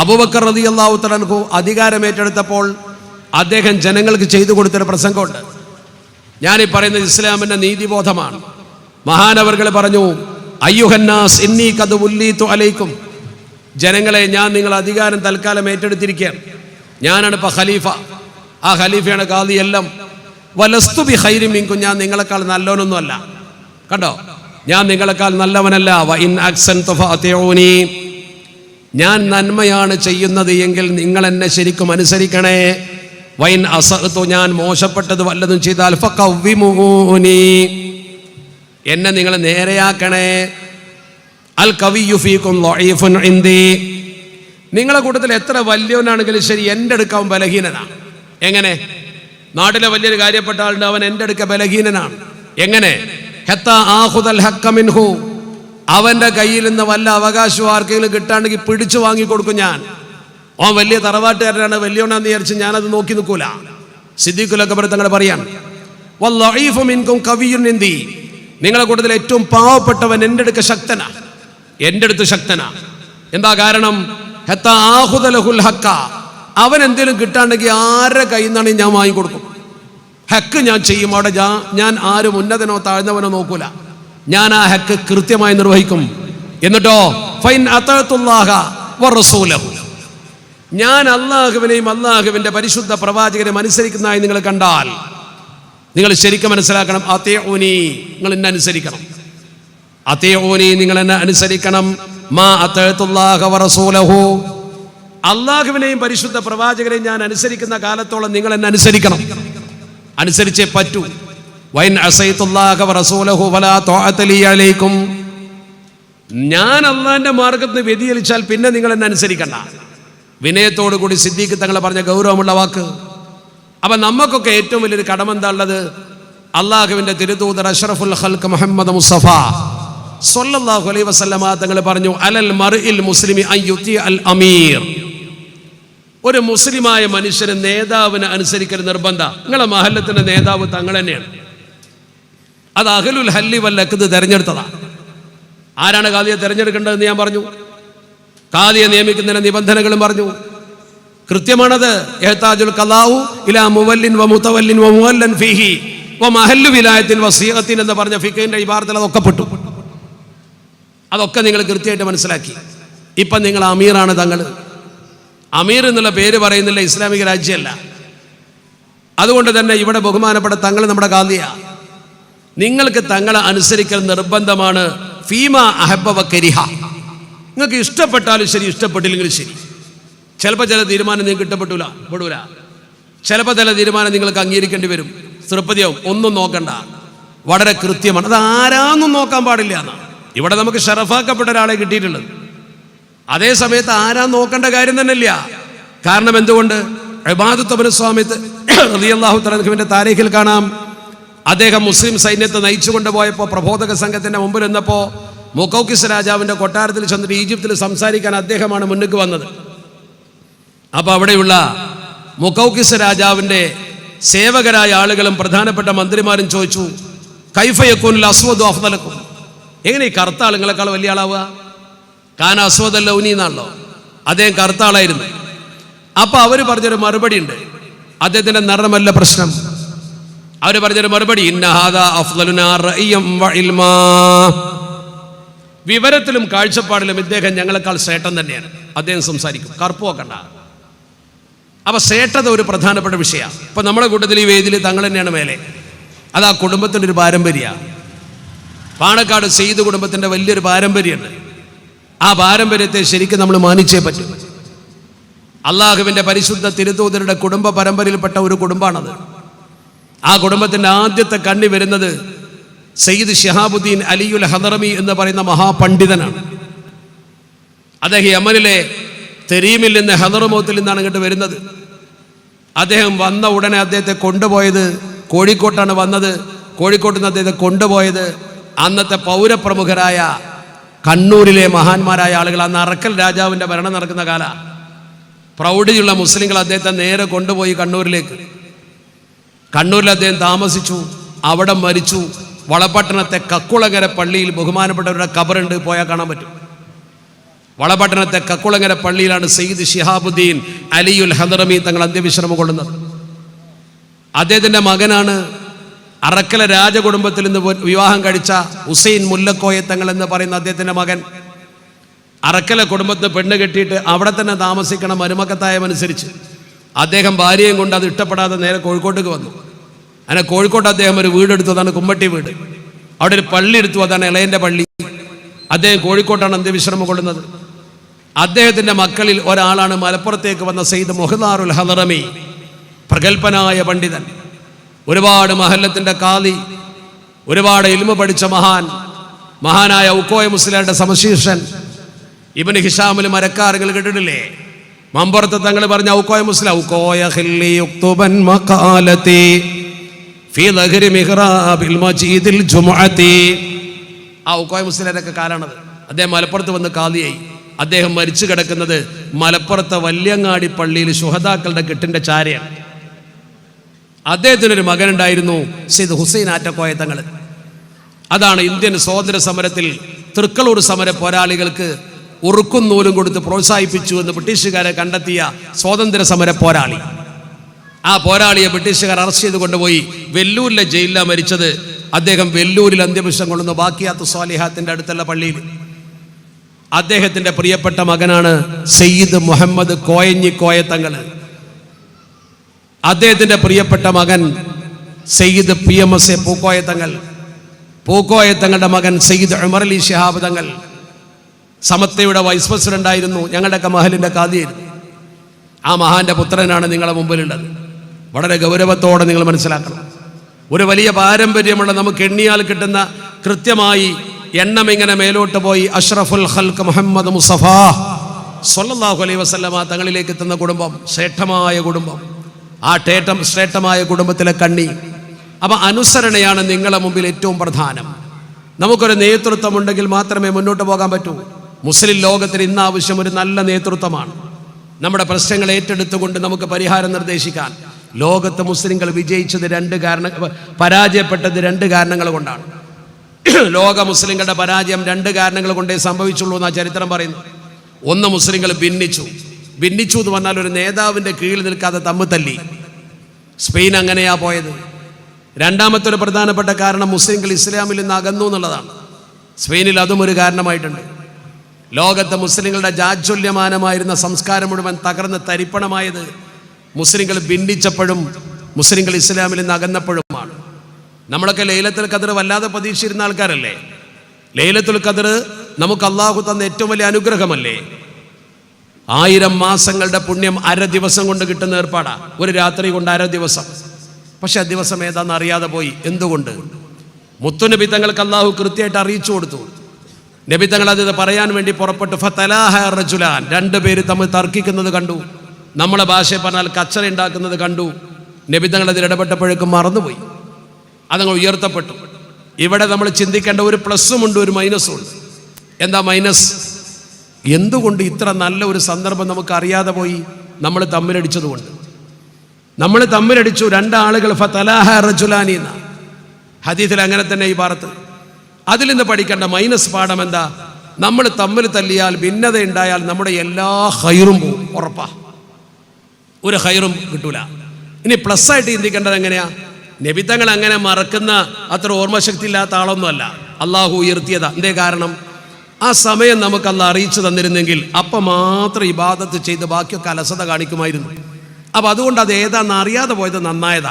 അബുബക്കർ റതി അള്ളാഹു അധികാരം ഏറ്റെടുത്തപ്പോൾ അദ്ദേഹം ജനങ്ങൾക്ക് ചെയ്തു കൊടുത്തൊരു പ്രസംഗമുണ്ട്. ഞാനീ പറയുന്നത് ഇസ്ലാമിന്റെ നീതിബോധമാണ്. മഹാനവർകൾ പറഞ്ഞു അയ്യുഹന്നാസ് എന്നീ കത് ഉല്ലീത്തു അലൈക്കും. ജനങ്ങളെ ഞാൻ നിങ്ങൾ അധികാരം തൽക്കാലം ഏറ്റെടുത്തിരിക്കുകയാണ്. ഞാനാണ് ഇപ്പം ഖലീഫ. ആ ഖലീഫയാണ് കാതി എല്ലാം. വലസ്തു ബി ഹൈരും മിങ്കും ഞാൻ നിങ്ങളെക്കാൾ നല്ലവനൊന്നുമല്ല കണ്ടോ? ഞാൻ നിങ്ങളെക്കാൾ നല്ലവനല്ല. വ ഇൻ അക്സൻതു ഫഅതിഊനി. ഞാൻ നന്മയാണ് ചെയ്യുന്നത് എങ്കിൽ നിങ്ങൾ എന്നെ ശരിക്കും അനുസരിക്കണേ. വൈൻ അസഹത്തു ഞാൻ മോശപ്പെട്ടത് വല്ലതും ചെയ്താൽ ഫഖവ്വിമൂനി എന്നെ നിങ്ങൾ നേരെയാക്കണേ. അൽ ഇന്ദി നിങ്ങളെ കൂട്ടത്തിൽ എത്ര വലിയവനാണെങ്കിലും ശരി എന്റെ അടുക്കാൻ ബലഹീനനാണ്. എങ്ങനെ? നാട്ടിലെ വലിയൊരു കാര്യപ്പെട്ട ആളുണ്ട് അവൻ എന്റെ അടുക്ക ബലഹീനനാണ്. എങ്ങനെ? ഹെത്ത ആഹുദൽ ഹക്ക അവന്റെ കയ്യിൽ നിന്ന് വല്ല അവകാശവും ആർക്കെങ്കിലും കിട്ടാണെങ്കിൽ പിടിച്ചു വാങ്ങി കൊടുക്കും ഞാൻ. ഓൻ വലിയ തറവാട്ടുകാരനാണ് വലിയവനാന്ന് വിചാരിച്ച് ഞാനത് നോക്കി നിൽക്കൂല. സിദ്ദീഖുലൊക്കെ പറഞ്ഞ് കവിയുൻ ഇന്ദി നിങ്ങളെ കൂട്ടത്തിൽ ഏറ്റവും പാവപ്പെട്ടവൻ എന്റെ അടുക്ക ശക്തനാ. എന്റെ അടുത്ത് ശക്തനാ. എന്താ കാരണം? അവൻ എന്തെങ്കിലും കിട്ടാണ്ടെങ്കിൽ ആരുടെ കയ്യിൽ നിന്നാണ് ഞാൻ വാങ്ങിക്കൊടുക്കും? ഹക്ക് ഞാൻ ചെയ്യും. അവിടെ ഞാൻ ആരും ഉന്നതനോ താഴ്ന്നവനോ നോക്കൂല. ഞാൻ ആ ഹക്ക് കൃത്യമായി നിർവഹിക്കും. എന്നിട്ടോ? ഫൈൻ ഞാൻ അള്ളാഹുവിനെയും അള്ളാഹുവിന്റെ പരിശുദ്ധ പ്രവാചകനെയും അനുസരിക്കുന്നതായി നിങ്ങൾ കണ്ടാൽ നിങ്ങൾ ശരിക്കും മനസ്സിലാക്കണം അതേ ഓനി നിങ്ങൾ എന്നെ അനുസരിക്കണം. അതേ ഓനി നിങ്ങൾ എന്നെ അനുസരിക്കണം. മാ അള്ളാഹുവിനെയും പരിശുദ്ധ പ്രവാചകനെയും ഞാൻ അനുസരിക്കുന്ന കാലത്തോളം നിങ്ങൾ എന്നെ അനുസരിക്കണം. അനുസരിച്ചേ പറ്റൂ. ഞാൻ അള്ളാന്റെ മാർഗത്തിന് വ്യതിചലിച്ചാൽ പിന്നെ നിങ്ങൾ എന്നെ അനുസരിക്കണ്ട. വിനയത്തോടു കൂടി സിദ്ദീഖ് തങ്ങൾ പറഞ്ഞ ഗൗരവമുള്ള വാക്ക്. അപ്പൊ നമുക്കൊക്കെ ഏറ്റവും വലിയൊരു കടമ എന്താ ഉള്ളത്? അള്ളാഹുവിന്റെ തിരുതൂതർ അഷറഫുൽ ഹൽക്ക് മുഹമ്മദ് മുസ്തഫ സൊല്ലാഹു അലൈ വസല്ലമ തങ്ങൾ പറഞ്ഞു അലൽ മർഇൽ മുസ്ലിമി അയ്യുത്തി അൽ അമീർ. ഒരു മുസ്ലിമായ മനുഷ്യന് നേതാവിനെ അനുസരിക്കൽ നിർബന്ധ. നിങ്ങളെ മഹല്ലത്തിന്റെ നേതാവ് തങ്ങൾ തന്നെയാണ്. അത് അഹലുൽ ഹല്ലി വല്ലക്കത് തെരഞ്ഞെടുത്തതാ. ആരാണ് കാദിയെ തിരഞ്ഞെടുക്കേണ്ടതെന്ന് ഞാൻ പറഞ്ഞു. കാദിയെ നിയമിക്കുന്നതിന് നിബന്ധനകളും പറഞ്ഞു. കൃത്യമാണത് എഹ്താജുൽ കലാവു ഇലാ മുവല്ലിൻ വ മുത്തവല്ലിൻ വ മുവല്ലൻ ഫിഹി വ മഹല്ലു വിലായത്തിൻ വ സീഹത്തിൻ എന്ന് പറഞ്ഞ ഫിഖിന്റെ ഇബാർത്തിൽ അതൊക്കെ പെട്ടു. അതൊക്കെ നിങ്ങൾ കൃത്യമായിട്ട് മനസ്സിലാക്കി. ഇപ്പം നിങ്ങൾ അമീറാണ് തങ്ങൾ അമീർ എന്നുള്ള പേര് പറയുന്നില്ല ഇസ്ലാമിക രാജ്യമല്ല. അതുകൊണ്ട് തന്നെ ഇവിടെ ബഹുമാനപ്പെട്ട തങ്ങൾ നമ്മുടെ കാന്തിയ നിങ്ങൾക്ക് തങ്ങളെ അനുസരിക്കൽ നിർബന്ധമാണ്. ഫീമ അഹബവ കരിഹ. നിങ്ങൾക്ക് ഇഷ്ടപ്പെട്ടാലും ശരി ഇഷ്ടപ്പെട്ടില്ലെങ്കിലും ശരി. ചിലപ്പോൾ ചില തീരുമാനം നിങ്ങൾക്ക് ഇഷ്ടപ്പെട്ടൂല പെടൂല. ചിലപ്പോൾ ചില തീരുമാനം നിങ്ങൾക്ക് അംഗീകരിക്കേണ്ടി വരും. തൃപ്തിയാവും ഒന്നും നോക്കണ്ട. വളരെ കൃത്യമാണ്. അത് ആരാന്നും നോക്കാൻ പാടില്ല എന്നാണ് ഇവിടെ നമുക്ക് ഷറഫാക്കപ്പെട്ട ഒരാളെ കിട്ടിയിട്ടുള്ളത് അതേ സമയത്ത് ആരാ നോക്കേണ്ട കാര്യം തന്നെ ഇല്ല കാരണം എന്തുകൊണ്ട്? ഇബാദുത്തബന് സ്വാമിത്ത് അള്ളാഹു തലഹുവിന്റെ താരീഖിൽ കാണാം. അദ്ദേഹം മുസ്ലിം സൈന്യത്തെ നയിച്ചു കൊണ്ടുപോയപ്പോൾ പ്രബോധക സംഘത്തിന്റെ മുമ്പിൽ നിന്നപ്പോൾ മുക്കൗക്കിസ് രാജാവിന്റെ കൊട്ടാരത്തിൽ ചെന്നിട്ട് ഈജിപ്തിൽ സംസാരിക്കാൻ അദ്ദേഹമാണ് മുന്നിക്ക് വന്നത്. അപ്പോൾ അവിടെയുള്ള മുക്കൗക്കിസ് രാജാവിന്റെ സേവകരായ ആളുകളും പ്രധാനപ്പെട്ട മന്ത്രിമാരും ചോദിച്ചു കൈഫയക്കൂനിൽ അസ്വദ് അഫ്ദലക്കും? എങ്ങനെ ഈ കറുത്ത ആളുകളെക്കാൾ വലിയ ആളാവുക? കാന അസ്വദല്ല ഉനി എന്നാണല്ലോ. അദ്ദേഹം കറുത്ത ആളായിരുന്നു. അപ്പൊ അവർ പറഞ്ഞൊരു മറുപടി ഉണ്ട് അദ്ദേഹത്തിന്റെ നിറമല്ല പ്രശ്നം. അവർ പറഞ്ഞൊരു മറുപടി. വിവരത്തിലും കാഴ്ചപ്പാടിലും ഇദ്ദേഹം ഞങ്ങളെക്കാൾ സേട്ടൻ തന്നെയാണ്. അദ്ദേഹം സംസാരിക്കും. കറുപ്പ് നോക്കണ്ട അപ്പൊ സേട്ടത ഒരു പ്രധാനപ്പെട്ട വിഷയമാണ്. ഇപ്പൊ നമ്മുടെ കൂട്ടത്തിൽ ഈ വേദിയിൽ തങ്ങൾ തന്നെയാണ് മേലെ. അത് ആ കുടുംബത്തിന്റെ ഒരു പാരമ്പര്യ. പാണക്കാട് സെയ്ത് കുടുംബത്തിന്റെ വലിയൊരു പാരമ്പര്യമുണ്ട്. ആ പാരമ്പര്യത്തെ ശരിക്കും നമ്മൾ മാനിച്ചേ പറ്റും. അള്ളാഹുവിന്റെ പരിശുദ്ധ തിരുത്തൂതരുടെ കുടുംബ പരമ്പരയിൽപ്പെട്ട ഒരു കുടുംബമാണത്. ആ കുടുംബത്തിന്റെ ആദ്യത്തെ കണ്ണി വരുന്നത് സയ്യിദ് ഷിഹാബുദ്ദീൻ അലിയുൽ ഹദറമി എന്ന് പറയുന്ന മഹാപണ്ഡിതനാണ്. അദ്ദേഹം യമനിലെ തെരീമിൽ നിന്ന് ഹദർമോത്തിൽ നിന്നാണ് ഇങ്ങോട്ട് വരുന്നത്. അദ്ദേഹം വന്ന ഉടനെ അദ്ദേഹത്തെ കൊണ്ടുപോയത് കോഴിക്കോട്ടാണ് വന്നത്. കോഴിക്കോട്ട് നിന്ന് അദ്ദേഹത്തെ കൊണ്ടുപോയത് അന്നത്തെ പൗരപ്രമുഖരായ കണ്ണൂരിലെ മഹാന്മാരായ ആളുകൾ അന്ന് അറക്കൽ രാജാവിന്റെ ഭരണം നടക്കുന്ന കാല. പ്രൗഢിയുള്ള മുസ്ലിങ്ങൾ അദ്ദേഹത്തെ നേരെ കൊണ്ടുപോയി കണ്ണൂരിലേക്ക്. കണ്ണൂരിൽ അദ്ദേഹം താമസിച്ചു അവിടെ മരിച്ചു. വളപട്ടണത്തെ കക്കുളങ്ങര പള്ളിയിൽ ബഹുമാനപ്പെട്ടവരുടെ കബറുണ്ട് പോയാൽ കാണാൻ പറ്റും. വളപട്ടണത്തെ കക്കുളങ്ങര പള്ളിയിലാണ് സയ്യിദ് ഷിഹാബുദ്ദീൻ അലിയുൽ ഹദറമി തങ്ങൾ അന്ത്യവിശ്രമം കൊള്ളുന്നത്. അദ്ദേഹത്തിന്റെ മകനാണ് അറക്കല രാജകുടുംബത്തിൽ നിന്ന് വിവാഹം കഴിച്ച ഹുസൈൻ മുല്ലക്കോയ തങ്ങൾ എന്ന് പറയുന്ന അദ്ദേഹത്തിന്റെ മകൻ. അറക്കല കുടുംബത്തിന് പെണ്ണ് കെട്ടിയിട്ട് അവിടെ തന്നെ താമസിക്കണം മരുമക്കത്തായമനുസരിച്ച് അദ്ദേഹം ഭാര്യയും കൊണ്ട് അത് ഇഷ്ടപ്പെടാതെ നേരെ കോഴിക്കോട്ടേക്ക് വന്നു. അങ്ങനെ കോഴിക്കോട്ട് അദ്ദേഹം ഒരു വീടെടുത്തു അതാണ് കുമ്മട്ടി വീട്. അവിടെ ഒരു പള്ളി എടുത്തു അതാണ് ഇളയന്റെ പള്ളി. അദ്ദേഹം കോഴിക്കോട്ടാണ് അന്ത്യവിശ്രമം കൊള്ളുന്നത്. അദ്ദേഹത്തിന്റെ മക്കളിൽ ഒരാളാണ് മലപ്പുറത്തേക്ക് വന്ന സെയ്ദ് മൊഹദാറുൽ ഹദറമി പ്രഗത്ഭനായ പണ്ഡിതൻ. ഒരുപാട് മഹല്ലത്തിന്റെ കാതി ഒരുപാട് ഇൽമ പഠിച്ച മഹാൻ മഹാനായ ഉക്കോയ മുസ്ലിയുടെ സമശീർഷൻ ഇവന് ഹിഷാമിൽ മരക്കാറുകൾ കേട്ടിട്ടില്ലേ? മമ്പുറത്ത് തങ്ങൾ പറഞ്ഞ ഔക്കോയ മുസ്ലിം ഔക്കോയ ഹില്ലി ഫീ മിഹ്റാബിൽ കാലാണത്. അദ്ദേഹം മലപ്പുറത്ത് വന്ന് കാലിയായി. അദ്ദേഹം മരിച്ചു കിടക്കുന്നത് മലപ്പുറത്തെ വല്യങ്ങാടി പള്ളിയിൽ ശുഹദാക്കളുടെ കെട്ടിന്റെ ചാരയാണ്. അദ്ദേഹത്തിനൊരു മകനുണ്ടായിരുന്നു സെയ്ദ് ഹുസൈൻ ആറ്റക്കോയ തങ്ങൾ അതാണ് ഇന്ത്യൻ സ്വാതന്ത്ര്യ സമരത്തിൽ തൃക്കളൂർ സമര പോരാളികൾക്ക് ഉറുക്കും നൂലും കൊടുത്ത് പ്രോത്സാഹിപ്പിച്ചു എന്ന് ബ്രിട്ടീഷുകാരെ കണ്ടെത്തിയ സ്വാതന്ത്ര്യ സമര പോരാളി. ആ പോരാളിയെ ബ്രിട്ടീഷുകാർ അറസ്റ്റ് ചെയ്ത് കൊണ്ടുപോയി. വെല്ലൂരിലെ ജയിലിലാണ് മരിച്ചത്. അദ്ദേഹം വെല്ലൂരിൽ അന്ത്യവിഷം കൊള്ളുന്ന. ബാക്കിയാത്ത് സ്വാലിഹാത്തിന്റെ അടുത്തുള്ള പള്ളിയിൽ. അദ്ദേഹത്തിന്റെ പ്രിയപ്പെട്ട മകനാണ് സയ്യിദ് മുഹമ്മദ് കോയഞ്ഞി കോയത്തങ്ങൾ. അദ്ദേഹത്തിന്റെ പ്രിയപ്പെട്ട മകൻ Sayyid P M S A Pookoyathangal. പൂക്കോയത്തങ്ങളുടെ മകൻ സയ്യിദ് ഉമർ അലി ഷിഹാബ് തങ്ങൾ. സമത്തയുടെ വൈസ് പ്രസിഡന്റ് ആയിരുന്നു ഞങ്ങളുടെയൊക്കെ മഹലിന്റെ കാതിയിൽ ആ മഹാന്റെ പുത്രനാണ് നിങ്ങളുടെ മുമ്പിലുള്ളത്. വളരെ ഗൗരവത്തോടെ നിങ്ങൾ മനസ്സിലാക്കണം. ഒരു വലിയ പാരമ്പര്യമുള്ള നമുക്ക് എണ്ണിയാൽ കിട്ടുന്ന കൃത്യമായി എണ്ണം ഇങ്ങനെ മേലോട്ട് പോയി. അഷ്റഫുൽ ഹൽക്ക് മുഹമ്മദ് മുസഫ സല്ലല്ലാഹു അലൈ വസല്ലമ തങ്ങളിലേക്ക് എത്തുന്ന കുടുംബം ശ്രേഷ്ഠമായ കുടുംബം. ആ ടേട്ടം ശ്രേഷ്ഠമായ കുടുംബത്തിലെ കണ്ണി. അപ്പൊ അനുസരണയാണ് നിങ്ങളെ മുമ്പിൽ ഏറ്റവും പ്രധാനം. നമുക്കൊരു നേതൃത്വം ഉണ്ടെങ്കിൽ മാത്രമേ മുന്നോട്ട് പോകാൻ പറ്റൂ. മുസ്ലിം ലോകത്തിന് ഇന്ന് ആവശ്യം ഒരു നല്ല നേതൃത്വമാണ്. നമ്മുടെ പ്രശ്നങ്ങൾ ഏറ്റെടുത്തുകൊണ്ട് നമുക്ക് പരിഹാരം നിർദ്ദേശിക്കാൻ. ലോകത്ത് മുസ്ലിങ്ങൾ വിജയിച്ചത് രണ്ട് കാരണ പരാജയപ്പെട്ടത് രണ്ട് കാരണങ്ങൾ കൊണ്ടാണ്. ലോക മുസ്ലിങ്ങളുടെ പരാജയം രണ്ട് കാരണങ്ങൾ കൊണ്ടേ സംഭവിച്ചുള്ളൂ എന്നാ ചരിത്രം പറയുന്നു ഒന്ന് മുസ്ലിങ്ങൾ ഭിന്നിച്ചു. ഭിന്നിച്ചു എന്ന് പറഞ്ഞാൽ ഒരു നേതാവിന്റെ കീഴിൽ നിൽക്കാതെ തമ്മിൽ തല്ലി. സ്പെയിൻ അങ്ങനെയാ പോയത്. രണ്ടാമത്തെ ഒരു പ്രധാനപ്പെട്ട കാരണം മുസ്ലിങ്ങൾ ഇസ്ലാമിൽ നിന്ന് അകന്നു എന്നുള്ളതാണ്. സ്പെയിനിൽ അതും ഒരു കാരണമായിട്ടുണ്ട്. ലോകത്തെ മുസ്ലിങ്ങളുടെ ജാജ്വല്യമാനമായിരുന്ന സംസ്കാരം മുഴുവൻ തകർന്ന് തരിപ്പണമായത് മുസ്ലിങ്ങൾ ഭിന്നിച്ചപ്പോഴും മുസ്ലിങ്ങൾ ഇസ്ലാമിൽ നിന്ന് അകന്നപ്പോഴുമാണ്. നമ്മളൊക്കെ ലൈലത്തുൽ ഖദർ വല്ലാതെ പ്രതീക്ഷിച്ചിരുന്ന ആൾക്കാരല്ലേ? ലൈലത്തുൽ ഖദർ നമുക്ക് അള്ളാഹു തന്ന ഏറ്റവും വലിയ അനുഗ്രഹമല്ലേ? ആയിരം മാസങ്ങളുടെ പുണ്യം അര ദിവസം കൊണ്ട് കിട്ടുന്ന ഏർപ്പാടാ. ഒരു രാത്രി കൊണ്ട് അര ദിവസം. പക്ഷെ ആ ദിവസം ഏതാണെന്ന് അറിയാതെ പോയി. എന്തുകൊണ്ട്? മുത്തുനബി തങ്ങൾക്ക് അള്ളാഹു കൃത്യമായിട്ട് അറിയിച്ചു കൊടുത്തു. നബി തങ്ങൾ അത് പറയാൻ വേണ്ടി പുറപ്പെട്ടു. ഫതലാഹ റജുലാൻ. രണ്ടുപേര് തമ്മിൽ തർക്കിക്കുന്നത് കണ്ടു. നമ്മളെ ഭാഷയെ പറഞ്ഞാൽ കച്ചറ ഉണ്ടാക്കുന്നത് കണ്ടു. നബി തങ്ങൾ അതിൽ ഇടപെട്ടപ്പോഴേക്കും മറന്നുപോയി. അതങ്ങ് ഉയർത്തപ്പെട്ടു. ഇവിടെ നമ്മൾ ചിന്തിക്കേണ്ട ഒരു പ്ലസ്സും ഉണ്ട് ഒരു മൈനസും ഉണ്ട്. എന്താ മൈനസ്? എന്തുകൊണ്ട് ഇത്ര നല്ല ഒരു സന്ദർഭം നമുക്ക് അറിയാതെ പോയി നമ്മൾ തമ്മിലടിച്ചതുകൊണ്ട്? നമ്മൾ തമ്മിലടിച്ചു രണ്ടാളുകൾ ഫലാഹ റജുലാനി എന്ന ഹദീസിൽ അങ്ങനെ തന്നെ ഈ ഭാരത്ത് അതിൽ നിന്ന് പഠിക്കേണ്ട മൈനസ് പാഠം എന്താ? നമ്മൾ തമ്മിൽ തല്ലിയാൽ ഭിന്നത ഉണ്ടായാൽ നമ്മുടെ എല്ലാ ഹൈറും പോകും ഉറപ്പാ. ഒരു ഹൈറും കിട്ടൂല. ഇനി പ്ലസ് ആയിട്ട് ചിന്തിക്കേണ്ടത് എങ്ങനെയാ? നബിത്തങ്ങൾ അങ്ങനെ മറക്കുന്ന അത്ര ഓർമ്മശക്തി ഇല്ലാത്ത ആളൊന്നുമല്ല. അള്ളാഹു ഉയർത്തിയതാ. എന്തേ കാരണം? ആ സമയം നമുക്ക് അല്ല അറിയിച്ചു തന്നിരുന്നെങ്കിൽ അപ്പം മാത്രം ഇബാദത്ത് ചെയ്ത് ബാക്കിയൊക്കെ അലസത കാണിക്കുമായിരുന്നു. അപ്പം അതുകൊണ്ട് അത് ഏതാണെന്ന് അറിയാതെ പോയത് നന്നായതാ.